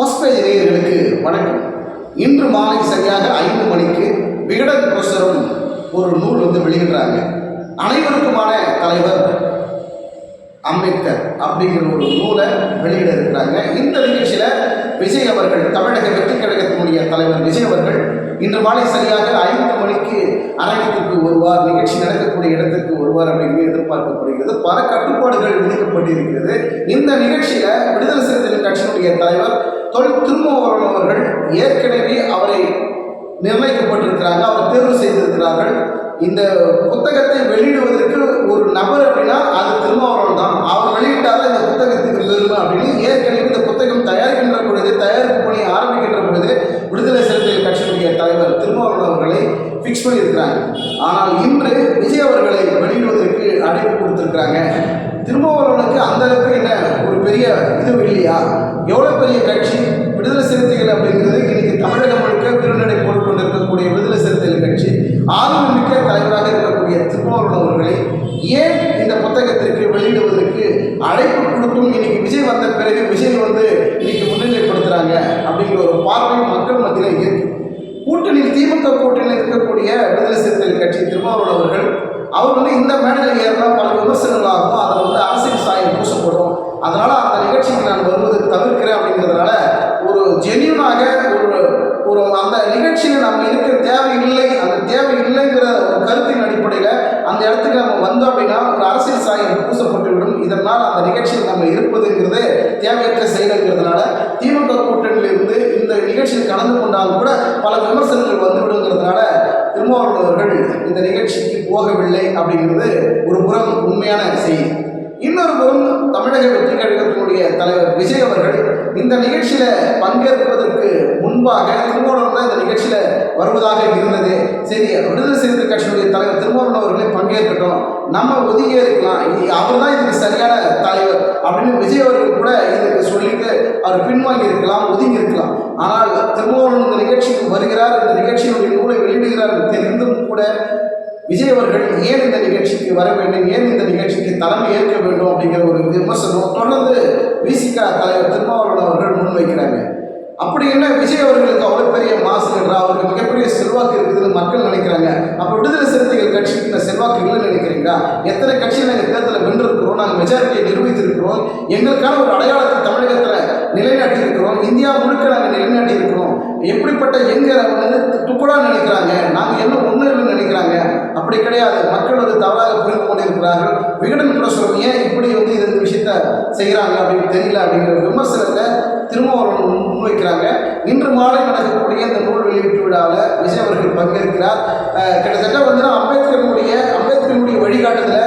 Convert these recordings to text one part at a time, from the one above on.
First page நேயர்களுக்கு வணக்கம். இன்று மாலை சரியாக ஐந்து மணிக்கு விகடன் புரசரம் ஒரு நூல் வந்து வெளியிடுறாங்க. அனைவருக்குமான தலைவர் அம்பேத்கர் அப்படிங்கிற ஒரு நூலை வெளியிட இருக்கிறாங்க. இந்த நிகழ்ச்சியில் விஜய் அவர்கள் தமிழக வெற்றி கழகத்தினுடைய தலைவர் விஜய் அவர்கள் இன்று மாலை சரியாக ஐந்து மணிக்கு அரங்கத்திற்கு ஒருவார் நிகழ்ச்சி நடக்கக்கூடிய இடத்திற்கு ஒருவார் அப்படின்னு எதிர்பார்க்கப்படுகிறது. பல கட்டுப்பாடுகள் விதிக்கப்பட்டிருக்கிறது. இந்த நிகழ்ச்சியில் விடுதலை சிறுத்தைகள் கட்சியினுடைய தலைவர் தொழில் திருமாவளவன் அவர்கள் ஏற்கனவே அவரை நிர்ணயிக்கப்பட்டிருக்கிறாங்க அவர் தேர்வு செய்திருக்கிறார்கள். இந்த புத்தகத்தை வெளியிடுவதற்கு ஒரு நபர் அப்படின்னா அது திருமாவளவன் தான். அவர் வெளியிட்டால் இந்த புத்தகத்துக்கு பெருமை அப்படின்னு ஏற்கனவே இந்த புத்தகம் தயாரிக்கின்ற பொழுது தயாரிப்பு பணி ஆரம்பிக்கின்ற பொழுது விடுதலை சிறுத்தைகள் கட்சியினுடைய தலைவர் திருமாவளவன் அவர்களை ஃபிக்ஸ் பண்ணியிருக்கிறாங்க. ஆனால் இன்று விஜய் அவர்களை வெளியிடுவதற்கு அழைப்பு கொடுத்திருக்கிறாங்க. திருமாவளவனுக்கு அந்த அளவுக்கு என்ன பெரிய இதுவும் இல்லையா? எவ்வளோ பெரிய கட்சி? விடுதலை சிறுத்தைகள் அப்படிங்கிறது இன்னைக்கு தமிழகம் முழுக்க விருநடை போட்டுக்கொண்டு கொண்டிருக்கக்கூடிய விடுதலை சிறுத்தைகள் கட்சி. ஆர்வமிக்க தலைவராக இருக்கக்கூடிய திருமாவளவன் அவர்களை ஏன் இந்த புத்தகத்திற்கு வெளியிடுவதற்கு அழைப்பு கொடுத்தும் இன்னைக்கு விஜய் வந்த பிறகு விஜய் வந்து இன்னைக்கு முன்னிலைப்படுத்துறாங்க அப்படிங்கிற ஒரு பார்வை மக்கள் மத்தியில் இருக்கு. கூட்டணியில் திமுக கூட்டணியில் இருக்கக்கூடிய விடுதலை சிறுத்தைகள் கட்சி திருமாவளவன் அவர்கள் அவர் வந்து இந்த மேடையில் ஏறினா பல விமர்சனங்கள் ஆகும் அதில் வந்து அரசியல் சாயம் பூசப்படும் அதனால அந்த நிகழ்ச்சிக்கு நான் வருவதை தவிர்க்கிறேன் அப்படிங்கிறதுனால ஒரு ஜென்யூனாக ஒரு ஒரு அந்த நிகழ்ச்சியில் நம்ம இருக்க தேவையில்லை அந்த தேவை இல்லைங்கிற ஒரு கருத்தின் அடிப்படையில் அந்த இடத்துக்கு நம்ம வந்தோம் அப்படின்னா ஒரு அரசியல் சாயம் பூசப்பட்டு விடும் இதனால் அந்த நிகழ்ச்சியில் நம்ம இருப்பதுங்கிறது தேவையற்ற செயலுங்கிறதுனால திமுக கூட்டணியிலிருந்து இந்த நிகழ்ச்சியில் கலந்து கொண்டால் கூட பல விமர்சனங்கள் வந்துவிடுங்கிறதுனால திருமாவளவர்கள் இந்த நிகழ்ச்சிக்கு போகவில்லை அப்படிங்கிறது ஒரு புறம் உண்மையான செய்தி. இன்னொரு புறம் தமிழக வெற்றி கழகத்தினுடைய தலைவர் விஜய் அவர்கள் இந்த நிகழ்ச்சியில பங்கேற்பதற்கு முன்பாக திருமாவளவன் தான் இந்த நிகழ்ச்சியில வருவதாக இருந்தது. சரி விடுதலை தலைவர் திருமாவளவன் அவர்களே பங்கேற்கட்டும். நம்ம ஒதுங்கியே இருக்கலாம் அவர் தான் இதுக்கு சரியான தலைவர் அப்படின்னு விஜய் அவர்கள் கூட இதுக்கு சொல்லிட்டு அவர் பின்வாங்கி இருக்கலாம் ஒதுங்கி இருக்கலாம் ஆனால் திருமாவளவன் இந்த நிகழ்ச்சிக்கு வருகிறார் இந்த நிகழ்ச்சியினுடைய நூலை வெளியிடுகிறார் தெரிந்தும் கூட விஜய் அவர்கள் ஏன் இந்த நிகழ்ச்சிக்கு வர வேண்டும் ஏன் இந்த நிகழ்ச்சிக்கு தலைமை ஏற்க வேண்டும் அப்படிங்கிற ஒரு விமர்சனம் தொடர்ந்து விசிகா தலைவர் திருமாவளவன் அவர்கள் முன்வைக்கிறாங்க. அப்படி என்ன விஜய் அவர்களுக்கு அவ்வளோ பெரிய மாசுன்றா அவருக்கு மிகப்பெரிய செல்வாக்கு இருக்குதுன்னு மக்கள் நினைக்கிறாங்க. அப்போ விடுதலை சிறுத்தைகள் கட்சிக்கு இந்த செல்வாக்கு இல்லைன்னு நினைக்கிறீங்களா? எத்தனை கட்சியில் நாங்கள் தேர்தலில் வென்றிருக்கிறோம்? நாங்கள் மெஜாரிட்டியை நிரூபித்திருக்கிறோம். எங்களுக்கான ஒரு அடையாளத்தை தமிழகத்தில் நிலைநாட்டி இருக்கிறோம் இந்தியா முழுக்க நாங்கள் நிலைநாட்டி இருக்கிறோம் எப்படிப்பட்ட எங்க வந்து துக்குடா நினைக்கிறாங்க. நாங்கள் என்ன ஒன்று இல்லைன்னு நினைக்கிறாங்க. அப்படி கிடையாது. மக்கள் வந்து தவறாக புரிந்து கொண்டிருக்கிறார்கள். விகடன் பிரசுரம் ஏன் இப்படி வந்து இந்த விஷயத்த செய்கிறாங்க அப்படின்னு தெரியல அப்படிங்கிற விமர்சனத்தை திருமாவளவன் முன்வைக்கிறாங்க. இன்று மாலை நடக்கக்கூடிய இந்த நூல் வெளியீட்டு விழாவில் விஜய் அவர்கள் பங்கேற்கிறார். கிட்டத்தட்ட வந்து அம்பேத்கருடைய அம்பேத்கருடைய வழிகாட்டுதல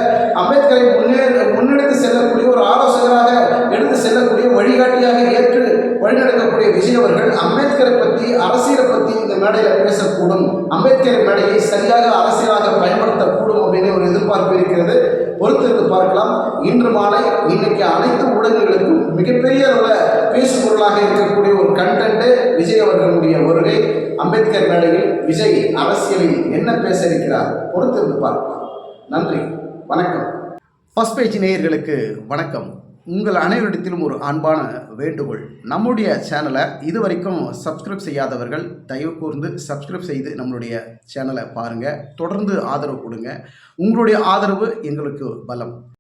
அம்பேத்கரை முன்னே முன்னெடுத்து செல்லக்கூடிய ஒரு ஆலோசகராக எடுத்து செல்லக்கூடிய வழிகாட்டியாக ஏற்று வழிநடக்கக்கூடிய விஜய் அவர்கள் அம்பேத்கரை பற்றி அரசியலை பற்றி இந்த மேடையில் பேசக்கூடும். அம்பேத்கர் மேடையை சரியாக அரசியலாக பயன்படுத்தக்கூடும் அப்படின்னு ஒரு எதிர்பார்ப்பு இருக்கிறது. பொறுத்திருந்து பார்க்கலாம். இன்று மாலை இன்னைக்கு அனைத்து ஊடகங்களுக்கும் மிகப்பெரிய அளவில் பேசும் பொருளாக இருக்கக்கூடிய ஒரு கண்டென்ட் விஜய் அவர்களுடைய வருகை. அம்பேத்கர் மேடையில் விஜய் அரசியலில் என்ன பேச இருக்கிறார் பொறுத்திருந்து பார்க்கலாம். நன்றி. வணக்கம். ஃபஸ்ட் பேஜ் நேயர்களுக்கு வணக்கம். உங்கள் அனைவரிடத்திலும் ஒரு அன்பான வேண்டுகோள். நம்முடைய சேனலை இதுவரைக்கும் சப்ஸ்கிரைப் செய்யாதவர்கள் தயவு கூர்ந்து சப்ஸ்கிரைப் செய்து நம்மளுடைய சேனலை பாருங்கள் தொடர்ந்து ஆதரவு கொடுங்க. உங்களுடைய ஆதரவு எங்களுக்கு பலம்.